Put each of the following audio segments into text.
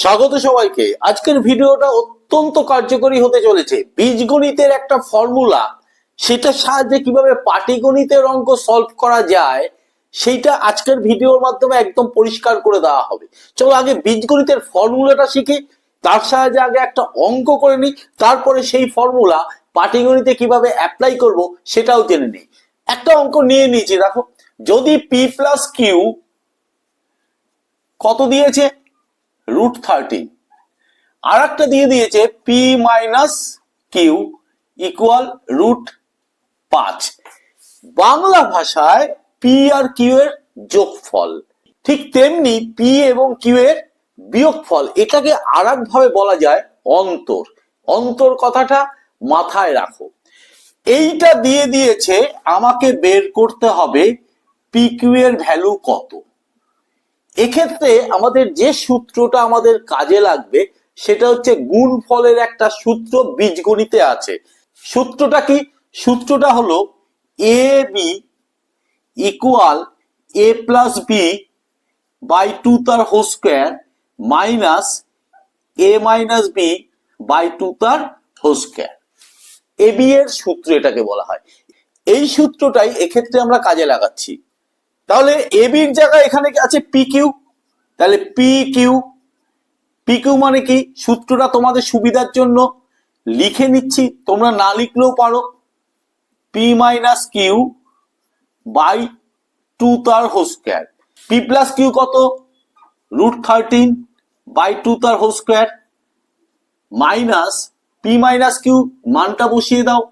স্বাগত সবাইকে। আজকের ভিডিওটা অত্যন্ত কার্যকরী হতে চলেছে। বীজগণিতের একটা ফর্মুলা সেটার সাহায্যে কীভাবে পাটিগণিতের অঙ্ক সলভ করা যায়, সেইটা আজকের ভিডিওর মাধ্যমে একদম পরিষ্কার করে দেওয়া হবে। চলো আগে বীজগণিতের ফর্মুলাটা শিখি, তার সাহায্যে আগে একটা অঙ্ক করে নিই, তারপরে সেই ফর্মুলা পাটিগণিতে কীভাবে অ্যাপ্লাই করব সেটাও জেনে নিই। একটা অঙ্ক নিয়ে নিয়েছি, দেখো। যদি পি প্লাস কিউ কত দিয়েছে? রুট থার্টিন আর একটা দিয়ে দিয়েছে P minus Q equal root পাঁচ। বাংলা ভাষায় পি আর কিউ এর যোগফল। ঠিক তেমনি পি এবং কিউ এর বিয়োগফল। এটাকে আর ভাবে বলা যায় অন্তর। অন্তর কথাটা মাথায় রাখো। এইটা দিয়ে দিয়েছে, আমাকে বের করতে হবে পি কিউ এর ভ্যালু কত। এক্ষেত্রে আমাদের যে সূত্রটা আমাদের কাজে লাগবে, সেটা হচ্ছে গুণফলের একটা সূত্র বীজগণিতে আছে। সূত্রটা কি? সূত্রটা হলো A B equal A plus B by two তার whole square minus A minus B by two তার হোল স্কোয়ার বি এর সূত্র এটাকে বলা হয়। এই সূত্রটাই এক্ষেত্রে আমরা কাজে লাগাচ্ছি। তাহলে এ বির জায়গায় এখানে আছে পি কিউ তাহলে পি কিউ পি কিউ মানে কি? সূত্রটা তোমাদের সুবিধার জন্য লিখে নিচ্ছি, তোমরা না লিখলেও পারো। P minus Q by two তার whole square P plus Q কত? রুট থার্টিন বাই টু তার whole square minus P minus Q মানটা বসিয়ে দাও।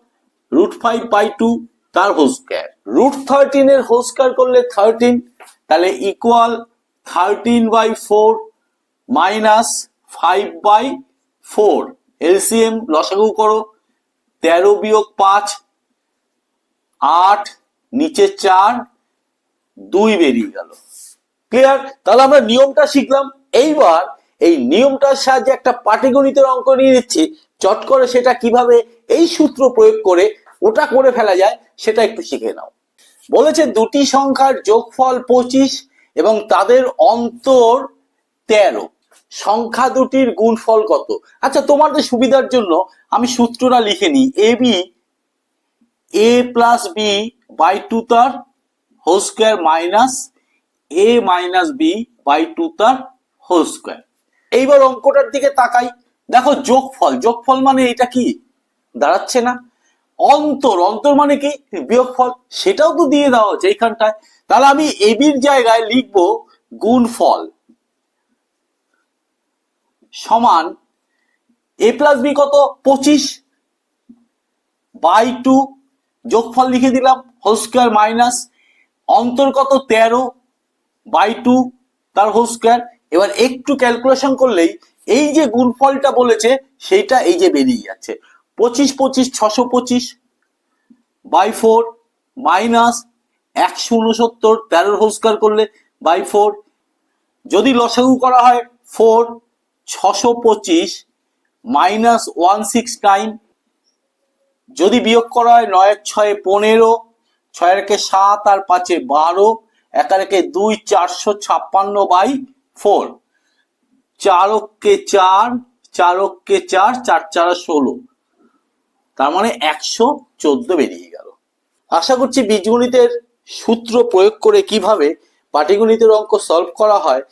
রুট ফাইভ বাই টু তার হোল স্কোয়ার রুট থার্টিন এর হোল স্কোয়ার করলে থার্টিন তাহলে equal thirteen by four minus five by four LCM লসাগু করো, তেরো বিয়োগ পাঁচ, আট, নিচে চার, দুই বেরিয়ে গেল। ক্লিয়ার তাহলে আমরা নিয়মটা শিখলাম। এইবার এই নিয়মটার সাহায্যে একটা পাটিগণিতের অঙ্ক নিয়ে নিচ্ছি। চট করে সেটা কীভাবে এই সূত্র প্রয়োগ করে ওটা করে ফেলা যায়, সেটা একটু শিখে নাও। বলেছে দুটি সংখ্যার যোগফল পঁচিশ এবং তাদের অন্তর তেরো। সংখ্যা দুটির গুণফল কত? আচ্ছা তোমাদের সুবিধার জন্য আমি সূত্রটা লিখে নিই। A B A plus B by two তার whole square minus A minus B by two তার হোল স্কোয়ার এইবার অঙ্কটার দিকে তাকাই। দেখো যোগফল। যোগফল মানে এটা কি? দাঁড়াচ্ছে না। অন্তর অন্তর মানে কি? বিয়োগফল। সেটাও তো দিয়ে দেওয়া হচ্ছে এইখানটায়। তাহলে আমি এবির জায়গায় লিখব গুণফল সমান এ প্লাস বি কত? পঁচিশ বাই টু। যোগফল লিখে দিলাম, হোল স্কোয়ার মাইনাস। অন্তর কত? তেরো বাই টু তার হোল স্কোয়ার। এবার একটু ক্যালকুলেশন করলেই এই যে গুণফলটা বলেছে, সেইটা এই যে বেরিয়ে যাচ্ছে। পঁচিশ পঁচিশ, ছশো পঁচিশ, বাই ফোর, মাইনাস একশো উনসত্তর তেরোর হোল স্কোয়ার করলে বাই ফোর। যদি লসাগু করা হয় ফোর, ছশো পঁচিশ, মাইনাস ওয়ান সিক্স নাইন যদি বিয়োগ করা হয় নয়ের ছয়ে পনেরো ছয়ের একে সাত আর পাঁচে বারো একার একে দুই চারশো ছাপ্পান্ন বাই ফোর। চারককে চার চারককে চার চার চার ষোলো। তার মানে একশো চোদ্দ বেরিয়ে গেল। আশা করছি বীজগণিতের সূত্র প্রয়োগ করে কীভাবে পাটিগণিতের অঙ্ক সলভ করা হয়,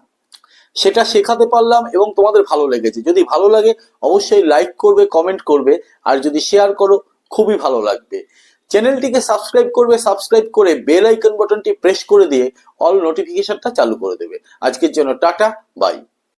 সেটা শেখাতে পারলাম এবং তোমাদের ভালো লেগেছে। যদি ভালো লাগে, অবশ্যই লাইক করবে কমেন্ট করবে, আর যদি শেয়ার করো, খুবই ভালো লাগবে। চ্যানেলটিকে সাবস্ক্রাইব করবে সাবস্ক্রাইব করে বেল আইকন বাটনটি প্রেস করে দিয়ে অল নোটিফিকেশনটা চালু করে দেবে। আজকের জন্য টাটা বাই